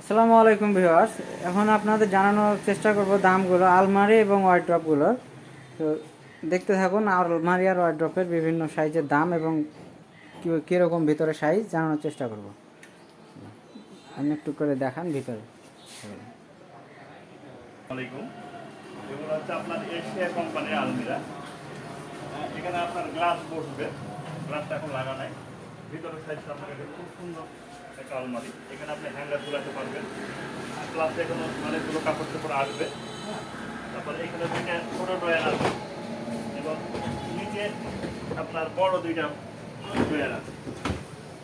আসসালামু আলাইকুম ভিউয়ার্স। এখন আপনাদের জানানোর চেষ্টা করব দামগুলো আলমারি এবং ওয়ার্ড্রপগুলোর তো দেখতে থাকুন আলমারি আর ওয়ার্ড্রপের বিভিন্ন সাইজের দাম এবং কীরকম ভিতরে সাইজ জানানোর চেষ্টা করব। আপনি একটু করে দেখান ভিতরে। আপনার আলমিরা। হ্যাঁ, গ্লাস বসবে। গ্লাসটা এখন লাগা নাই। ভিতরের সাইজটা আপনার কাছে খুব সুন্দর। একটা আলমারি। এখানে আপনি হ্যাঙ্গার ঝুলাতে পারবেন। প্লাস এখানে অনেকগুলো কাপড় চোপড় আসবে। তারপরে এখানে দুইটা ছোটো ড্রয়ার আসবে এবং নিচে আপনার বড় দুইটা ড্রয়ার আছে।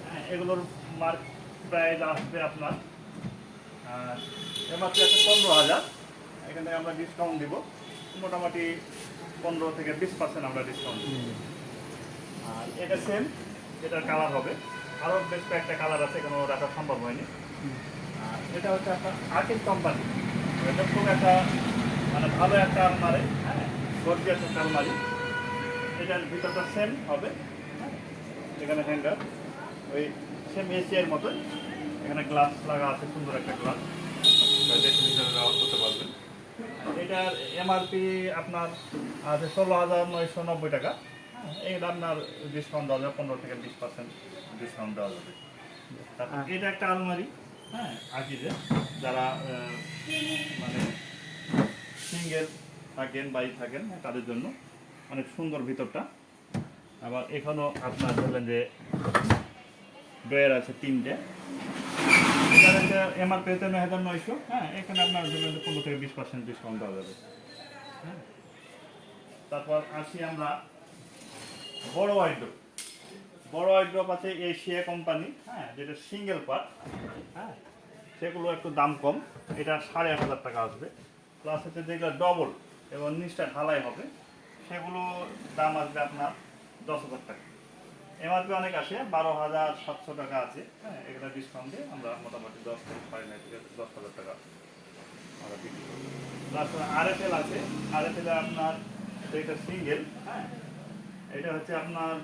হ্যাঁ, এগুলোর মার্ক প্রাইস আসবে আপনার আর এমআরপি আছে পনেরো হাজার। এখান আমরা ডিসকাউন্ট দিব। মোটামুটি পনেরো থেকে বিশ পার্সেন্ট আমরা ডিসকাউন্ট দিব। আর এটা সেম এটার কালার হবে। আরও বেশ কয়েকটা কালার আছে এখানে রাখা সম্ভব হয়নি। এটা হচ্ছে আপনার আর্টিক কোম্পানি এটা খুব একটা মানে ভালো একটা আলমারি হ্যাঁ গর্জিয়াস একটা আলমারি। এটার ভিতরটা সেম হবে হ্যাঁ এখানে হ্যাঙ্গার ওই সেম এসিয়ার মতোই। এখানে গ্লাস লাগা আছে, সুন্দর একটা গ্লাস ব্যবহার করতে পারবেন এটার এমআরপি আপনার আছে ষোলো হাজার নয়শো নব্বই টাকা। হ্যাঁ, আপনার ডিসকাউন্ট দেওয়া যাবে পনেরো থেকে বিশ পার্সেন্ট ডিসকাউন্ট দেওয়া যাবে। তারপর এটা একটা আলমারি হ্যাঁ আকিজে যারা মানে সিঙ্গেল থাকেন বাই থাকেন তাদের জন্য অনেক সুন্দর ভিতরটা। আবার এখানেও আপনার ধরলেন যে ড্রয়ার আছে তিনটে। এমআরপি হতে নয় হাজার নয়শো হ্যাঁ এখানে আপনার ধরলেন পনেরো থেকে বিশ পার্সেন্ট ডিসকাউন্ট দেওয়া যাবে। হ্যাঁ। তারপর আসি আমরা বড় ওয়াইড্রোপ বড় ওয়াইড্রোপ আছে এশিয়া কোম্পানি হ্যাঁ যেটা সিঙ্গেল পার্ট হ্যাঁ সেগুলো একটু দাম কম, এটা সাড়ে আট হাজার টাকা আসবে। প্লাস হচ্ছে যেগুলো ডবল এবং নিচটা ঢালাই হবে, সেগুলো দাম আসবে আপনার দশ হাজার টাকা। এমআরপি অনেক আসে, বারো হাজার সাতশো টাকা আছে হ্যাঁ এগুলো ডিসকাউন্ট আমরা মোটামুটি দশ থেকে সাড়ে নয় থেকে দশ হাজার টাকা আমরা বিক্রি করি। প্লাস আরএফএল আছে আরএফএল আপনার এটা সিঙ্গেল হ্যাঁ এটা হচ্ছে আপনার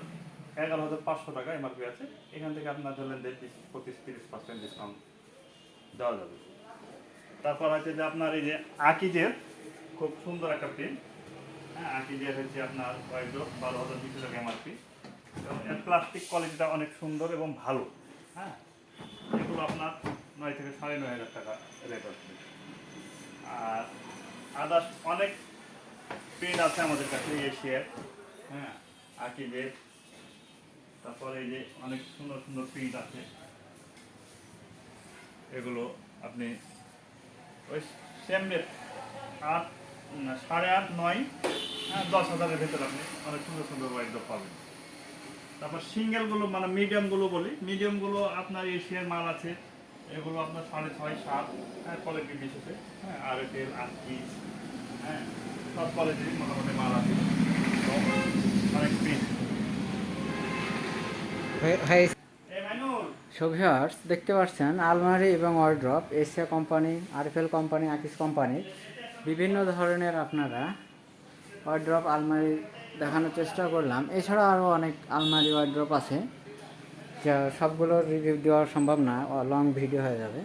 এগারো হাজার পাঁচশো টাকা এমআরপি আছে। এখান থেকে আপনার ধরলেন যে বিশ পঁচিশ, তিরিশ পার্সেন্ট ডিসকাউন্ট দেওয়া যাবে। তারপর আছে যে আপনার এই যে আকিজের খুব সুন্দর একটা প্রিন্ট হ্যাঁ আকিজের হচ্ছে আপনার কয়েকজন বারো হাজার দুশো টাকা এমআরপি এবং এর প্লাস্টিক কোয়ালিটিটা অনেক সুন্দর এবং ভালো। হ্যাঁ এগুলো আপনার নয় থেকে সাড়ে নয় হাজার টাকা রেট আসবে আর আদার্স অনেক প্রিন্ট আছে আমাদের কাছে, এশিয়ার। হ্যাঁ আকিজের তারপরে এই যে অনেক সুন্দর সুন্দর প্রিন্ট আছে। এগুলো আপনি ওই সেম রেট আট সাড়ে আট, নয় হ্যাঁ দশ হাজারের ভেতরে আপনি অনেক সুন্দর সুন্দর ওয়াইড্রপ পাবেন। তারপর সিঙ্গেলগুলো মানে মিডিয়ামগুলো বলি মিডিয়ামগুলো আপনার এশিয়ার মাল আছে। এগুলো আপনার সাড়ে ছয়, সাত হ্যাঁ কোয়ালিটি বিশেষে হ্যাঁ আর এল আটটি হ্যাঁ সব কোয়ালিটির মোটামুটি মাল আছে তো অনেক পিস এ মাইনুল সো দেখতে পাচ্ছেন আলমারি এবং ওয়ার্ড্রপ এশিয়া কোম্পানি আরফেল কোম্পানি আকিস কোম্পানি বিভিন্ন ধরনের আপনারা ওয়ার্ড্রপ আলমারি দেখানোর চেষ্টা করলাম। এছাড়া আরও অনেক আলমারি ওয়ার্ড্রপ আছে, যা সবগুলোর রিভিউ দেওয়া সম্ভব না লং ভিডিও হয়ে যাবে।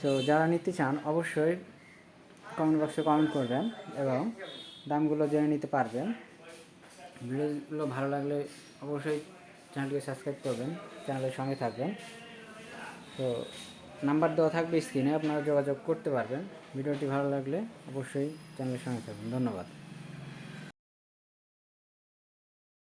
তো যারা নিতে চান, অবশ্যই কমেন্ট বক্সে কমেন্ট করবেন এবং দামগুলো জেনে নিতে পারবেন। ভিডিওগুলো ভালো লাগলে অবশ্যই চ্যানেলটিকে সাবস্ক্রাইব করবেন, চ্যানেলের সঙ্গে থাকবেন। তো নাম্বার দেওয়া থাকবে স্ক্রিনে, আপনারা যোগাযোগ করতে পারবেন। ভিডিওটি ভালো লাগলে অবশ্যই চ্যানেলের সঙ্গে থাকবেন। ধন্যবাদ।